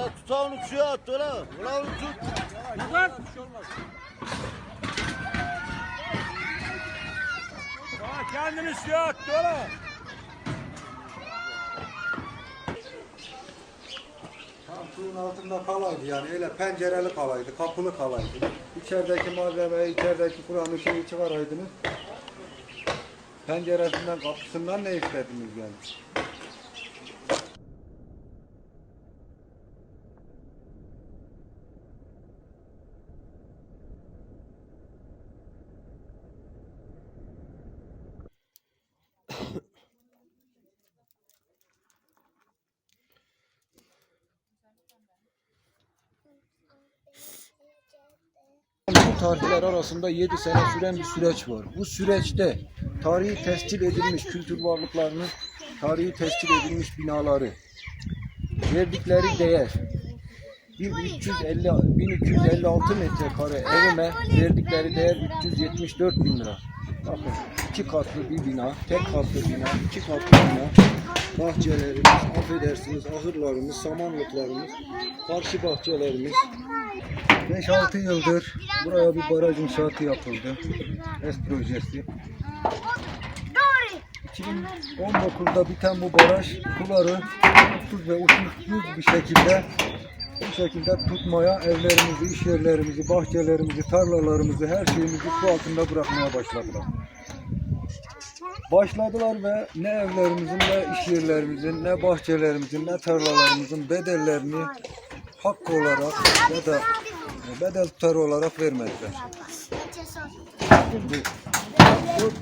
Ulan tut onu suya at ulan. Ulan onu tut. Lan. Aa, kendini suya attı oğlum. Tam suyun altında kalaydı yani öyle pencereli kalaydı, kapılı kalaydı. İçerideki malzemeyi, içerideki Kur'an'ı şeyi çıkaraydınız. Penceresinden, kapısından ne istediniz yani? Tarihler arasında 7 sene süren bir süreç var. Bu süreçte tarihi tescil edilmiş kültür varlıklarının tarihi tescil edilmiş binaları, verdikleri değer, 1350, 1256 metrekare evime verdikleri değer 374 bin lira. Bakın iki katlı bir bina, tek katlı bina, iki katlı bina, bahçelerimiz, affedersiniz ahırlarımız, samanlıklarımız, karşı bahçelerimiz, 5-6 yıldır buraya bir baraj inşaatı yapıldı. ES projesi. 2019'da biten bu baraj suları uçsuz ve uçsuz bir şekilde bu şekilde tutmaya evlerimizi, iş yerlerimizi, bahçelerimizi, tarlalarımızı, her şeyimizi su altında bırakmaya başladılar. Başladılar ve ne evlerimizin, ne iş yerlerimizin, ne bahçelerimizin, ne tarlalarımızın bedellerini hakkı olarak ya da bedel tutarı olarak vermediler. Dört,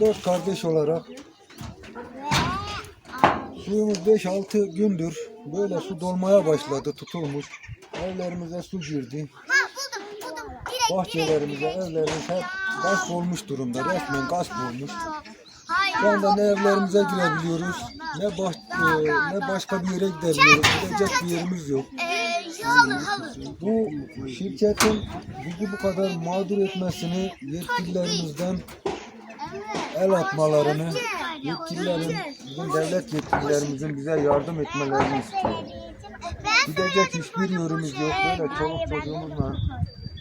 dört kardeş olarak suyumuz 5-6 gündür böyle su dolmaya başladı tutulmuş. Evlerimize su girdi. Bahçelerimize, evlerimiz hep gasp olmuş durumda. Resmen gasp olmuş. Şu anda ne evlerimize girebiliyoruz, ne, bah e, ne başka bir yere gidebiliyoruz. Gidecek bir yerimiz yok. Bu şirketin bizi bu kadar mağdur etmesini yetkililerimizden el atmalarını, yetkililerin, bizim devlet yetkililerimizin bize yardım etmelerini istiyorum. Gidecek hiçbir yönümüz yok. Böyle çoluk çocuğumuzla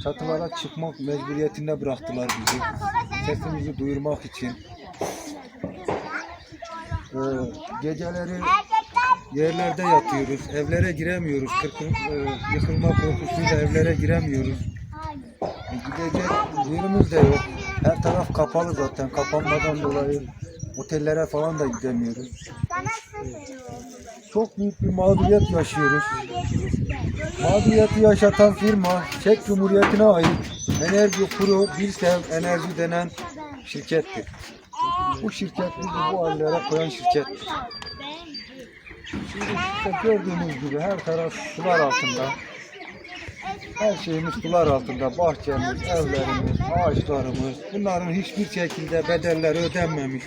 çatılara çıkmak mecburiyetinde bıraktılar bizi. Sesimizi duyurmak için. Ee, geceleri yerlerde yatıyoruz. Evlere giremiyoruz. Kırkın, e, yıkılma korkusuyla evlere giremiyoruz. E, gidecek yerimiz de yok. Her taraf kapalı zaten. Kapanmadan dolayı otellere falan da gidemiyoruz. Çok büyük bir mağduriyet yaşıyoruz. Mağduriyeti yaşatan firma Çek Cumhuriyeti'ne ait Enerji Pro Bilsev Enerji denen şirkettir. Bu şirket bizi bu hallere koyan şirkettir. Şimdi gördüğünüz gibi her taraf sular altında. Her şeyimiz sular altında. Bahçemiz, evlerimiz, ağaçlarımız. Bunların hiçbir şekilde bedelleri ödenmemiş.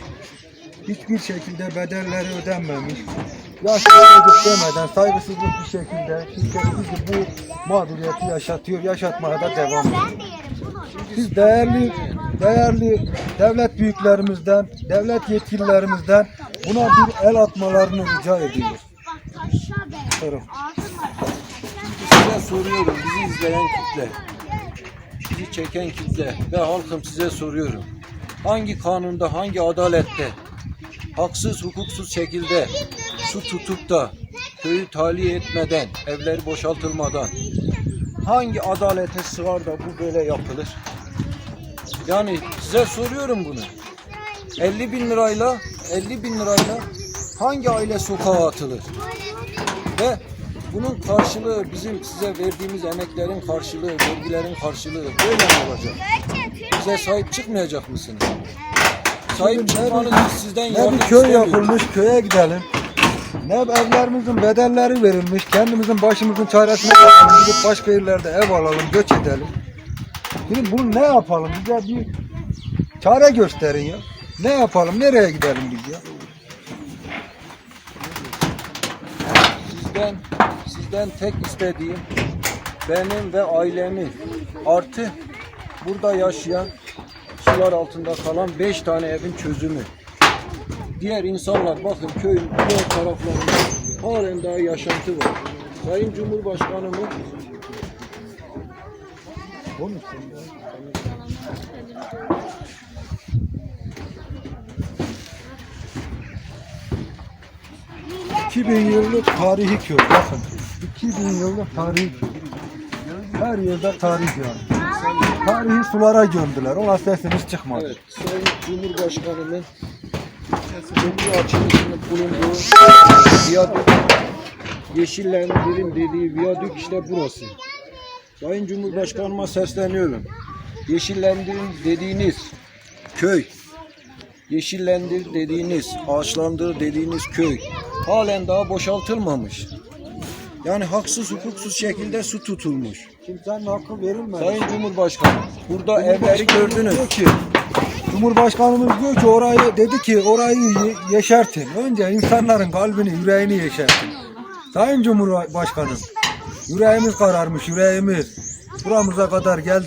Hiçbir şekilde bedelleri ödenmemiş. Yaşlılık demeden saygısızlık bir şekilde şirket bizi bu mağduriyeti yaşatıyor, yaşatmaya da devam ediyor. Biz değerli değerli devlet büyüklerimizden, devlet yetkililerimizden buna bir el atmalarını rica ediyoruz. Evet. Size soruyorum bizi izleyen kitle, bizi çeken kitle ve halkım size soruyorum. Hangi kanunda, hangi adalette haksız, hukuksuz şekilde su tutup da köyü tahliye etmeden, evleri boşaltılmadan hangi adalete sığar da bu böyle yapılır? Yani size soruyorum bunu. 50 bin lirayla 50 bin lirayla hangi aile sokağa atılır? Ve bunun karşılığı bizim size verdiğimiz emeklerin karşılığı, vergilerin karşılığı böyle mi olacak? Bize sahip çıkmayacak mısınız? Sahip çıkmanız sizden Ne yardım bir köy yapılmış, köye gidelim. Ne evlerimizin bedelleri verilmiş, kendimizin başımızın çaresine bakalım, gidip başka yerlerde ev alalım, göç edelim. Şimdi bunu ne yapalım? Bize bir çare gösterin ya. Ne yapalım? Nereye gidelim biz ya? Sizden, sizden tek istediğim benim ve ailemin artı burada yaşayan sular altında kalan beş tane evin çözümü. Diğer insanlar bakın köyün diğer taraflarında halen daha yaşantı var. Sayın Cumhurbaşkanımız Konuş. 2000 yıllık tarihi köy. Bakın. 2000 yıllık tarihi köy. Her yerde tarih yani. Tarihi sulara gömdüler. Ona sesimiz çıkmadı. Evet, Sayın Cumhurbaşkanımın kendi açılışını bulunduğu viyadük, yeşillendirin dediği viyadük işte burası. Sayın Cumhurbaşkanıma sesleniyorum. Yeşillendirin dediğiniz köy, yeşillendir dediğiniz, ağaçlandır dediğiniz köy halen daha boşaltılmamış. Yani haksız hukuksuz şekilde su tutulmuş. Kimsenin hakkı verilmedi. Sayın Cumhurbaşkanı, burada evleri gördünüz. Diyor ki, Cumhurbaşkanımız diyor ki orayı dedi ki orayı ye- yeşertin. Önce insanların kalbini, yüreğini yeşertin. Sayın Cumhurbaşkanım, yüreğimiz kararmış, yüreğimiz. Buramıza kadar geldi.